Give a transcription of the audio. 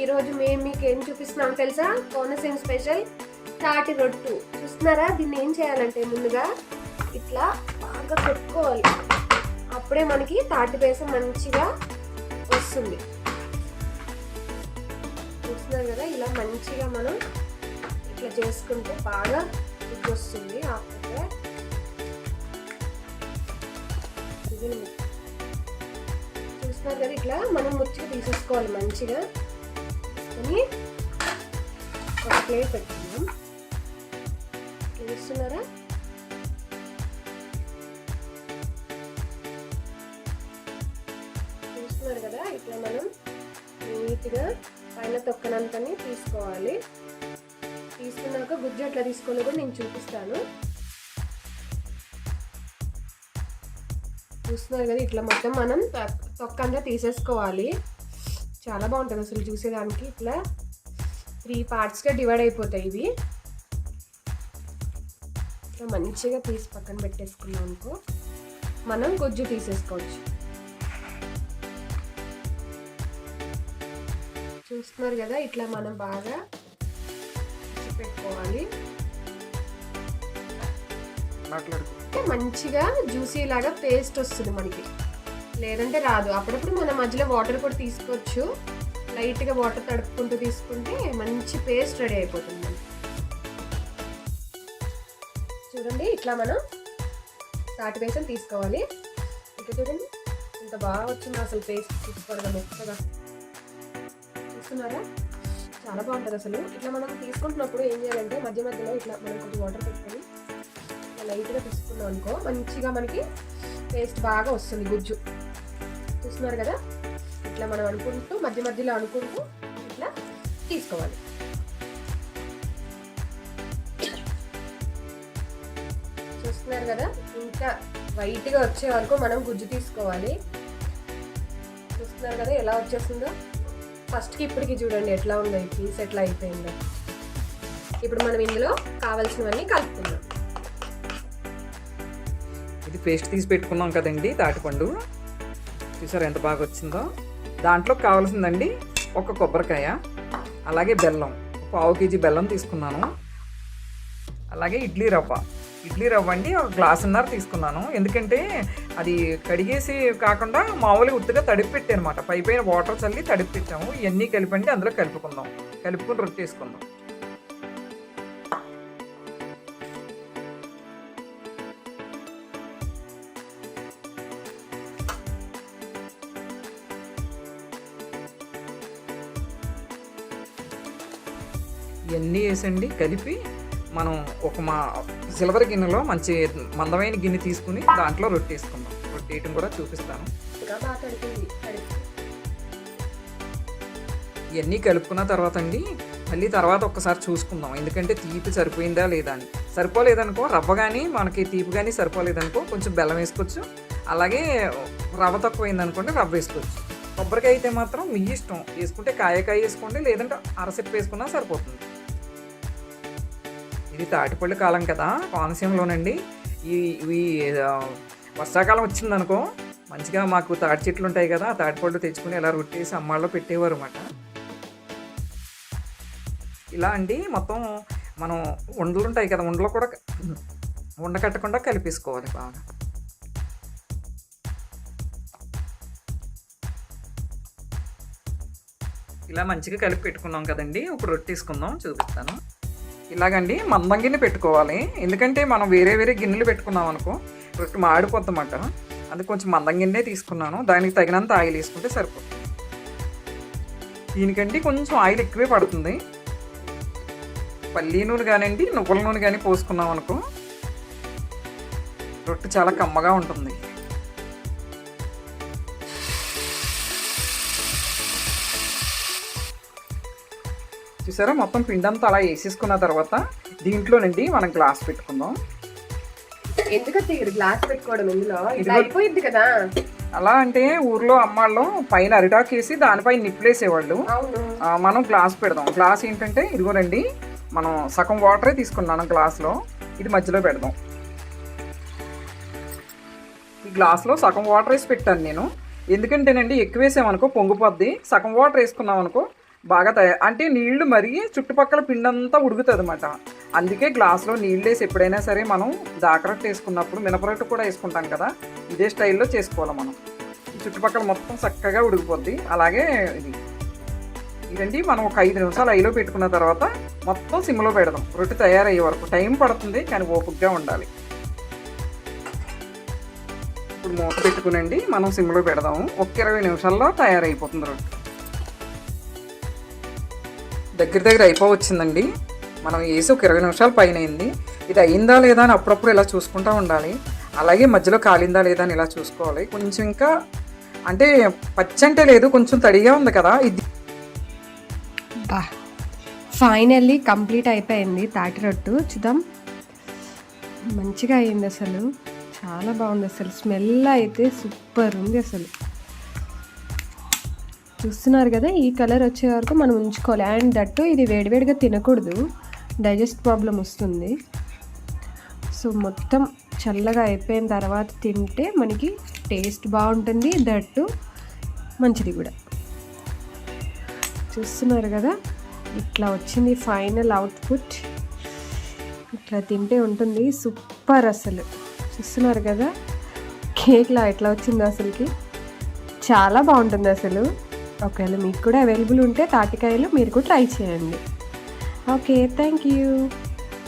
ఈరోజు మేము మీకు ఏం చూపిస్తున్నాం తెలుసా? కోనసీమ స్పెషల్ తాటి రొట్టు. చూస్తున్నారా? దీన్ని ఏం చేయాలంటే ముందుగా ఇట్లా బాగా కొట్టుకోవాలి అప్పుడే మనకి తాటి బేసం మంచిగా వస్తుంది. చూస్తున్నారు కదా? ఇలా మంచిగా మనం ఇట్లా చేసుకుంటే బాగా వస్తుంది అప్పుడే చూస్తున్నారు కదా? ఇట్లా మనం ముచ్చుకు తీసేసుకోవాలి మంచిగా. తీసుకొని ఒక ప్లేట్ పెట్టుకున్నాం చూస్తున్నారా చూస్తున్నారు కదా ఇట్లా మనం నీట్గా పైన తొక్కనంతని తీసుకోవాలి. తీసుకున్నాక గుజ్జు ఎట్లా తీసుకోవాలో కూడా నేను చూపిస్తాను. చూస్తున్నారు కదా ఇట్లా మొత్తం మనం తొక్కంతా తీసేసుకోవాలి. చాలా బాగుంటుంది అసలు చూసేదానికి. ఇట్లా త్రీ పార్ట్స్గా డివైడ్ అయిపోతాయి ఇవి. ఇట్లా మంచిగా తీసి పక్కన పెట్టేసుకున్నాం అనుకో మనం గుజ్జు తీసేసుకోవచ్చు. చూస్తున్నారు కదా ఇట్లా మనం బాగా పెట్టుకోవాలి. మంచిగా జ్యూసీ లాగా పేస్ట్ వస్తుంది మనకి. లేదంటే రాదు. అప్పుడప్పుడు మనం మధ్యలో వాటర్ కూడా తీసుకోవచ్చు. లైట్గా వాటర్ తడుపుకుంటూ తీసుకుంటే మంచి పేస్ట్ రెడీ అయిపోతుంది. చూడండి ఇట్లా మనం తాటి బేసం తీసుకోవాలి. ఇట్లా చూడండి ఇంత బాగా వచ్చింది అసలు పేస్ట్. తీసుకోవడం మెత్తగా. చూస్తున్నారా? చాలా బాగుంటుంది అసలు. ఇట్లా మనం తీసుకుంటున్నప్పుడు ఏం చేయాలంటే మధ్య మధ్యలో ఇట్లా మనం కొంచెం వాటర్ పెట్టుకొని లైట్గా తీసుకున్నాం అనుకో మంచిగా మనకి పేస్ట్ బాగా వస్తుంది గుజ్జు. చూస్తున్నారు కదా? ఇట్లా మనం అనుకుంటూ మధ్య మధ్యలో అనుకుంటూ ఇట్లా తీసుకోవాలి. చూస్తున్నారు కదా? ఇంకా వైట్గా వచ్చే వరకు మనం గుజ్జు తీసుకోవాలి. చూస్తున్నారు కదా ఎలా వచ్చేస్తుందో? ఫస్ట్కి ఇప్పటికి చూడండి ఎట్లా ఉందో ఈ పీస్ ఎట్లా అయిపోయిందో. ఇప్పుడు మనం ఇందులో కావాల్సినవన్నీ కలుపుకుందాం. ఇది పేస్ట్ తీసి పెట్టుకున్నాం కదండి తాటిపండు. చూసారు ఎంత బాగా వచ్చిందో? దాంట్లో కావాల్సిందండి ఒక కొబ్బరికాయ అలాగే బెల్లం పావు కేజీ బెల్లం తీసుకున్నాను. అలాగే ఇడ్లీ రవ్వ. ఇడ్లీ రవ్వ అండి ఒక గ్లాసున్నర తీసుకున్నాను. ఎందుకంటే అది కడిగేసి కాకుండా మామూలుగా ఉత్తిగా తడిపి పెట్టి అనమాట పై పైన వాటర్ చల్లి తడిపి పెట్టాము. ఇవన్నీ కలిపండి అందులో కలుపుకుందాం. కలుపుకొని రొట్టేసుకుందాం ఇవన్నీ వేసండి కలిపి మనం ఒక మా సిల్వర్ గిన్నెలో మంచి మందమైన గిన్నె తీసుకుని దాంట్లో రొట్టె వేసుకుందాం. రొట్టె వేయటం కూడా చూపిస్తాను. ఇవన్నీ కలుపుకున్న తర్వాత అండి మళ్ళీ తర్వాత ఒక్కసారి చూసుకుందాం. ఎందుకంటే తీపి సరిపోయిందా లేదా అని. సరిపోలేదనుకో రవ్వ కానీ మనకి తీపి కానీ సరిపోలేదనుకో కొంచెం బెల్లం వేసుకోవచ్చు. అలాగే రవ్వ తక్కువైంది అనుకోండి రవ్వ వేసుకోవచ్చు. కొబ్బరికాయ అయితే మాత్రం మీ ఇష్టం. వేసుకుంటే కాయకాయ వేసుకోండి లేదంటే అరసెప్పు వేసుకున్నా సరిపోతుంది. ఇది తాటిపళ్ళు కాలం కదా కోనసీమలోనండి. ఈ ఇవి వర్షాకాలం వచ్చిందనుకో మంచిగా మాకు తాటి చెట్లు ఉంటాయి కదా ఆ తాటిపళ్ళు తెచ్చుకుని ఇలా రొట్టేసి అమ్మాళ్ళలో పెట్టేవారు అన్నమాట ఇలా అండి మొత్తం మనం ఉండలు ఉంటాయి కదా ఉండలు కూడా ఉండకట్టకుండా కలిపేసుకోవాలి బాగా. ఇలా మంచిగా కలిపి పెట్టుకున్నాం కదండి ఇప్పుడు రొట్టేసుకుందాం చూపిస్తాను. ఇలాగండి మందం గిన్నె పెట్టుకోవాలి. ఎందుకంటే మనం వేరే వేరే గిన్నెలు పెట్టుకున్నాం అనుకో రొట్టె మాడిపోద్దన్నమాట. అది కొంచెం మందం గిన్నె తీసుకున్నాను. దానికి తగినంత ఆయిల్ వేసుకుంటే సరిపోతుంది. దీనికంటే కొంచెం ఆయిల్ ఎక్కువే పడుతుంది. పల్లీ నూనె కానివ్వండి నువ్వుల నూనె కానీ పోసుకున్నాం అనుకో రొట్టె చాలా కమ్మగా ఉంటుంది. చూసారా? మొత్తం పిండంతా అలా వేసేసుకున్న తర్వాత దీంట్లోనండి మనం గ్లాస్ పెట్టుకుందాం. ఎందుకంటే ఇక్కడ గ్లాస్ పెట్టుకోవడం ఇందులో అయిపోయింది కదా. అలా అంటే ఊర్లో అమ్మాళ్ళు పైన అరిటాకు వేసి దానిపై నిప్పులేసేవాళ్ళు. మనం గ్లాస్ పెడదాం. గ్లాస్ ఏంటంటే ఇదిగోనండి మనం సగం వాటరే తీసుకున్నాను గ్లాస్లో. ఇది మధ్యలో పెడదాం. ఈ గ్లాస్లో సగం వాటర్ వేసి పెట్టాను నేను. ఎందుకంటేనండి ఎక్కువ వేసామనుకో పొంగిపోద్ది. సగం వాటర్ వేసుకున్నాం అనుకో బాగా తయారు అంటే నీళ్ళు మరీ చుట్టుపక్కల పిండంతా ఉడుకుతుంది అనమాట అందుకే గ్లాస్లో నీళ్ళు వేసి ఎప్పుడైనా సరే మనం జాగ్రత్త వేసుకున్నప్పుడు మినపరొట్టు కూడా వేసుకుంటాం కదా ఇదే స్టైల్లో చేసుకోవాలి మనం. చుట్టుపక్కల మొత్తం చక్కగా ఉడికిపోద్ది. అలాగే ఇది. ఇదండి మనం ఒక ఐదు నిమిషాలు ఐలో పెట్టుకున్న తర్వాత మొత్తం సిమ్లో పెడదాం. రొట్టె తయారయ్యే వరకు టైం పడుతుంది కానీ ఓపికగా ఉండాలి. ఇప్పుడు మూత పెట్టుకునండి మనం సిమ్లో పెడదాము. ఒక ఇరవై నిమిషాల్లో తయారైపోతుంది రొట్టె. దగ్గర దగ్గర అయిపోవచ్చిందండి. మనం వేసి ఒక ఇరవై నిమిషాలు పైన అయింది ఇది అయిందా లేదా అని అప్పుడప్పుడు ఇలా చూసుకుంటూ ఉండాలి. అలాగే మధ్యలో కాలిందా లేదా అని ఇలా చూసుకోవాలి. కొంచెం ఇంకా అంటే పచ్చి అంటే లేదు కొంచెం తడిగా ఉంది కదా. ఇది బా. ఫైనల్లీ కంప్లీట్ అయిపోయింది తాటి రొట్టు. చూద్దాం. మంచిగా అయింది అసలు. చాలా బాగుంది అసలు. స్మెల్ అయితే సూపర్ ఉంది అసలు. చూస్తున్నారు కదా ఈ కలర్ వచ్చే వరకు మనం ఉంచుకోవాలి. అండ్ దట్టు ఇది వేడివేడిగా తినకూడదు. డైజెస్ట్ ప్రాబ్లం వస్తుంది. సో మొత్తం చల్లగా అయిపోయిన తర్వాత తింటే మనకి టేస్ట్ బాగుంటుంది. దట్టు మంచిది కూడా. చూస్తున్నారు కదా ఇట్లా వచ్చింది ఫైనల్ అవుట్పుట్. ఇట్లా తింటే ఉంటుంది. సూపర్ అసలు. చూస్తున్నారు కదా కేక్లా ఎట్లా వచ్చింది అసలుకి? చాలా బాగుంటుంది అసలు. ఒకవేళ మీకు కూడా అవైలబుల్ ఉంటే తాటికాయలు మీరు కూడా ట్రై చేయండి. Okay thank you